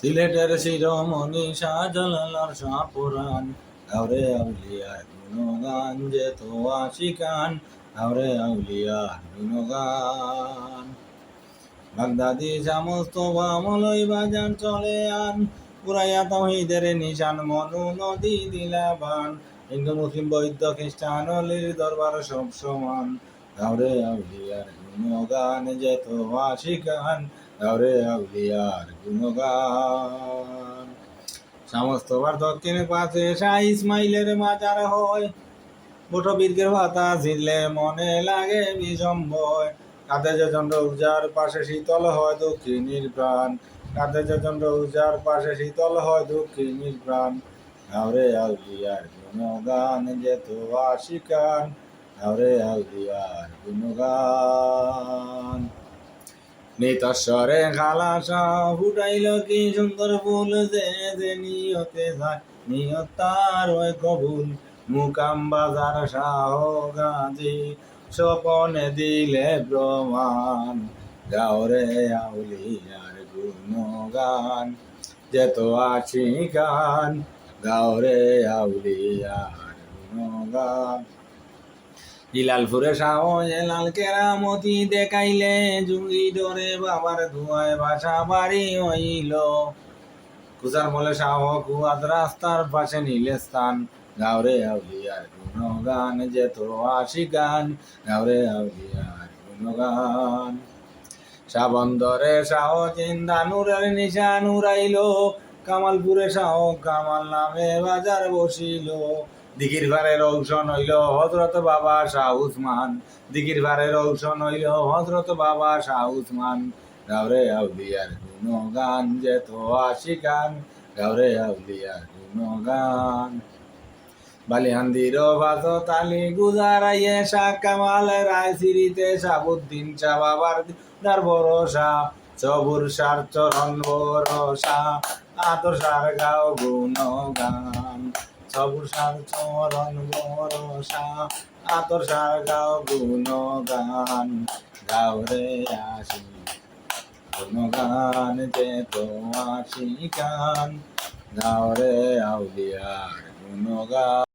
সিলেটের শিরোমণি শাহজালালার শাহপুরাণ গাওরে আউলিয়ার গুণগান যে তো আশিকান। গাওরে আউলিয়ার গুণগান বাগদাদি সমস্ত বামলই বাজান চলে আন। পুরাইয়া তহিদের নিশান মনু নদী দিলাবান হিন্দু, মুসলিম বৈদ্য খ্রিস্টান, অলির দরবার সব সমান। গাওরে আউলিয়ার গুণগান যে তো আশিকান। গাওরে আউলিয়ার গুণগান। সমস্ত বার দক্ষিণের পাশে শাহ ইসমাইলের মাজার হয়। বট বীর্ঘের ভাতা ঝিরলে মনে লাগে বিষম্বয় কাঁধে যে চন্দ্র উজার পাশে শীতল হয় দক্ষিণীর প্রাণ। কাঁধে যে চন্দ্র উজার পাশে শীতল হয় দক্ষিণীর প্রাণ। গাওরে আউলিয়ার গুণগান যে তো আশিকান। গাওরে আউলিয়ার গুণগান। নিতস্বরে খালাসা ফুটাইল কি সুন্দর ফুল যে যে নিয়তে যায়। নিয়ত তার ওই কবুল, মুকাম বাজার শাহ গাজী। স্বপনে দিলে প্রমাণ, গাওরে আউলিয়ার গুণগান। যেত আছি গান, গাওরে আউলিয়ার গুণগান। ইলালপুরে শাহ? লাল কেরামতি দেখাইলে জুঙ্গি ডরে বাবার ধুয়ায় বাসা বাড়ি হইল। কুসার মলে শাহ কুয়াদ রাস্তার পাশে নিলে স্থান। গাওরে আউলিয়ার গুণগান, যে তো আশি গান। গাওরে আউলিয়ার গুণগান। সাবন্দরে শাহ চিন্তা নুরের নিশান উড়াইল। কামালপুরে শাহ কামাল নামে বাজার বসিল। দিঘির ভারের ঔষণ হইল হজরত বাবা শাহ উসমান। দিঘির ভারের ঔষণ হইল হজরত বাবা শাহ উসমান। গাওরে আউলিয়ার গুণগান যে তো আশি গান গাওরে আউলিয়ার গুণগান। বালিহান্দির বাস তালি গুজারাইয়ে শাহ কামাল রায় সিরিতে সাবুদ্দিন শাহ বাবার দার ভরসা সবুর সার চরণ ভরসা আতর সার গাও গুণগান। সবুর সার চরণ ভরসা আতর সার গাও গুণগান গাও রে আসি গুণগান যে তো আসি গান গাও রে আউলিয়ার গুণগান